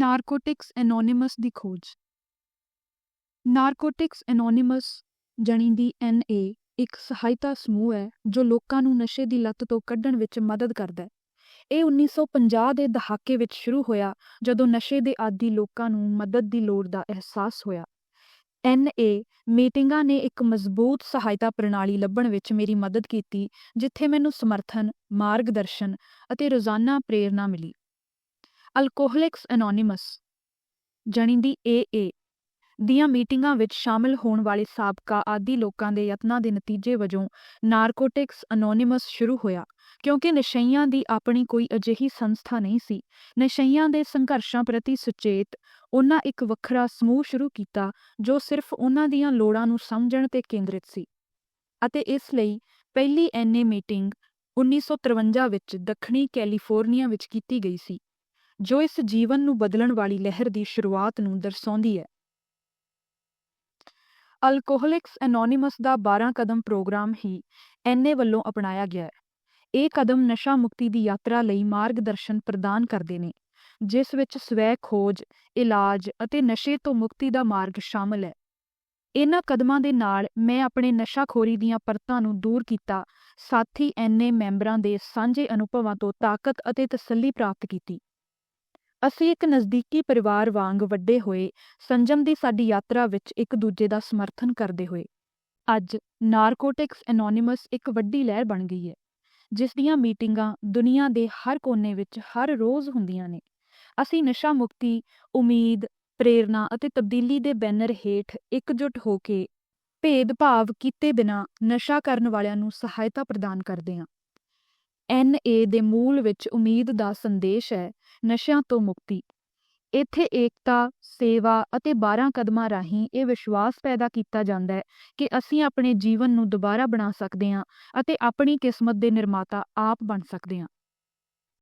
Narcotics ਐਨੋਨਿਮਸ ਦੀ ਖੋਜ narcotics ਐਨੋਨਿਮਸ ਜਣੀ ਦੀ ਐਨ.ਏ. ਇੱਕ ਸਹਾਇਤਾ ਸਮੂਹ ਹੈ ਜੋ ਲੋਕਾਂ ਨੂੰ ਨਸ਼ੇ ਦੀ ਲੱਤ ਤੋਂ ਕੱਢਣ ਵਿੱਚ ਮਦਦ ਕਰਦਾ ਹੈ। ਇਹ 1950 ਦੇ ਦਹਾਕੇ ਵਿੱਚ ਸ਼ੁਰੂ ਹੋਇਆ ਜਦੋਂ ਨਸ਼ੇ ਦੇ ਆਦੀ ਲੋਕਾਂ ਨੂੰ ਮਦਦ ਦੀ ਲੋੜ ਦਾ ਅਹਿਸਾਸ ਹੋਇਆ। ਐਨ.ਏ. ਮੀਟਿੰਗਾਂ ਨੇ ਇੱਕ ਮਜ਼ਬੂਤ ਸਹਾਇਤਾ ਪ੍ਰਣਾਲੀ ਲੱਭਣ ਵਿੱਚ ਮੇਰੀ ਮਦਦ ਕੀਤੀ ਜਿੱਥੇ ਮੈਨੂੰ ਸਮਰਥਨ, ਮਾਰਗਦਰਸ਼ਨ ਅਤੇ ਰੋਜ਼ਾਨਾ ਪ੍ਰੇਰਨਾ ਮਿਲੀ। ਅਲਕੋਹਲਿਕਸ ਐਨੋਨਿਮਸ, ਜਣੀ ਦੀ ਏ.ਏ. ਦੀਆਂ ਮੀਟਿੰਗਾਂ ਵਿੱਚ ਸ਼ਾਮਲ ਹੋਣ ਵਾਲੇ ਸਾਬਕਾ ਆਦੀ ਲੋਕਾਂ ਦੇ ਯਤਨਾਂ ਦੇ ਨਤੀਜੇ ਵਜੋਂ ਨਾਰਕੋਟਿਕਸ ਅਨੋਨਿਮਸ ਸ਼ੁਰੂ ਹੋਇਆ, ਕਿਉਂਕਿ ਨਸ਼ਈਆਂ ਦੀ ਆਪਣੀ ਕੋਈ ਅਜਿਹੀ ਸੰਸਥਾ ਨਹੀਂ ਸੀ। ਨਸ਼ਈਆਂ ਦੇ ਸੰਘਰਸ਼ਾਂ ਪ੍ਰਤੀ ਸੁਚੇਤ, ਉਹਨਾਂ ਇੱਕ ਵੱਖਰਾ ਸਮੂਹ ਸ਼ੁਰੂ ਕੀਤਾ, ਜੋ ਸਿਰਫ ਉਹਨਾਂ ਦੀਆਂ ਲੋੜਾਂ ਨੂੰ ਸਮਝਣ ਤੇ ਕੇਂਦਰਿਤ ਸੀ ਅਤੇ ਇਸ ਲਈ ਪਹਿਲੀ ਐਨ.ਏ. ਮੀਟਿੰਗ 1953 ਵਿੱਚ ਦੱਖਣੀ ਕੈਲੀਫੋਰਨੀਆ ਵਿੱਚ ਕੀਤੀ ਗਈ ਸੀ ਜੋ ਇਸ ਜੀਵਨ ਨੂੰ ਬਦਲਣ ਵਾਲੀ ਲਹਿਰ ਦੀ ਸ਼ੁਰੂਆਤ ਨੂੰ ਦਰਸਾਉਂਦੀ ਹੈ। ਅਲਕੋਹਲਿਕਸ ਐਨੋਨਿਮਸ ਦਾ 12 ਕਦਮ ਪ੍ਰੋਗਰਾਮ ਹੀ ਐਨ.ਏ. ਵੱਲੋਂ ਅਪਣਾਇਆ ਗਿਆ ਹੈ। ਇਹ ਕਦਮ ਨਸ਼ਾ ਮੁਕਤੀ ਦੀ ਯਾਤਰਾ ਲਈ ਮਾਰਗਦਰਸ਼ਨ ਪ੍ਰਦਾਨ ਕਰਦੇ ਨੇ ਜਿਸ ਵਿੱਚ ਸਵੈ ਖੋਜ, ਇਲਾਜ ਅਤੇ ਨਸ਼ੇ ਤੋਂ ਮੁਕਤੀ ਦਾ ਮਾਰਗ ਸ਼ਾਮਲ ਹੈ। ਇਹਨਾਂ ਕਦਮਾਂ ਦੇ ਨਾਲ ਮੈਂ ਆਪਣੇ ਨਸ਼ਾਖੋਰੀ ਦੀਆਂ ਪਰਤਾਂ ਨੂੰ ਦੂਰ ਕੀਤਾ ਸਾਥੀ ਐਨ.ਏ. ਮੈਂਬਰਾਂ ਦੇ ਸਾਂਝੇ ਅਨੁਭਵਾਂ ਤੋਂ ਤਾਕਤ ਅਤੇ ਤਸੱਲੀ ਪ੍ਰਾਪਤ ਕੀਤੀ। ਅਸੀਂ ਇੱਕ ਨਜ਼ਦੀਕੀ ਪਰਿਵਾਰ ਵਾਂਗ ਵੱਡੇ ਹੋਏ ਸੰਜਮ ਦੀ ਸਾਡੀ ਯਾਤਰਾ ਵਿੱਚ ਇੱਕ ਦੂਜੇ ਦਾ ਸਮਰਥਨ ਕਰਦੇ ਹੋਏ। ਅੱਜ ਨਾਰਕੋਟਿਕਸ ਐਨੋਨਿਮਸ ਇੱਕ ਵੱਡੀ ਲਹਿਰ ਬਣ ਗਈ ਹੈ ਜਿਸ ਦੀਆਂ ਮੀਟਿੰਗਾਂ ਦੁਨੀਆ ਦੇ ਹਰ ਕੋਨੇ ਵਿੱਚ ਹਰ ਰੋਜ਼ ਹੁੰਦੀਆਂ ਨੇ। ਅਸੀਂ ਨਸ਼ਾ ਮੁਕਤੀ, ਉਮੀਦ, ਪ੍ਰੇਰਨਾ ਅਤੇ ਤਬਦੀਲੀ ਦੇ ਬੈਨਰ ਹੇਠ ਇਕਜੁੱਟ ਹੋ ਕੇ ਭੇਦਭਾਵ ਕੀਤੇ ਬਿਨਾਂ ਨਸ਼ਾ ਕਰਨ ਵਾਲਿਆਂ ਨੂੰ ਸਹਾਇਤਾ ਪ੍ਰਦਾਨ ਕਰਦੇ ਹਾਂ। ਐਨ.ਏ. ਦੇ ਮੂਲ ਵਿੱਚ ਉਮੀਦ ਦਾ ਸੰਦੇਸ਼ ਹੈ ਨਸ਼ਿਆਂ ਤੋਂ ਮੁਕਤੀ। ਇੱਥੇ ਏਕਤਾ, ਸੇਵਾ ਅਤੇ 12 ਕਦਮਾਂ ਰਾਹੀਂ ਇਹ ਵਿਸ਼ਵਾਸ ਪੈਦਾ ਕੀਤਾ ਜਾਂਦਾ ਹੈ ਕਿ ਅਸੀਂ ਆਪਣੇ ਜੀਵਨ ਨੂੰ ਦੁਬਾਰਾ ਬਣਾ ਸਕਦੇ ਹਾਂ ਅਤੇ ਆਪਣੀ ਕਿਸਮਤ ਦੇ ਨਿਰਮਾਤਾ ਆਪ ਬਣ ਸਕਦੇ ਹਾਂ।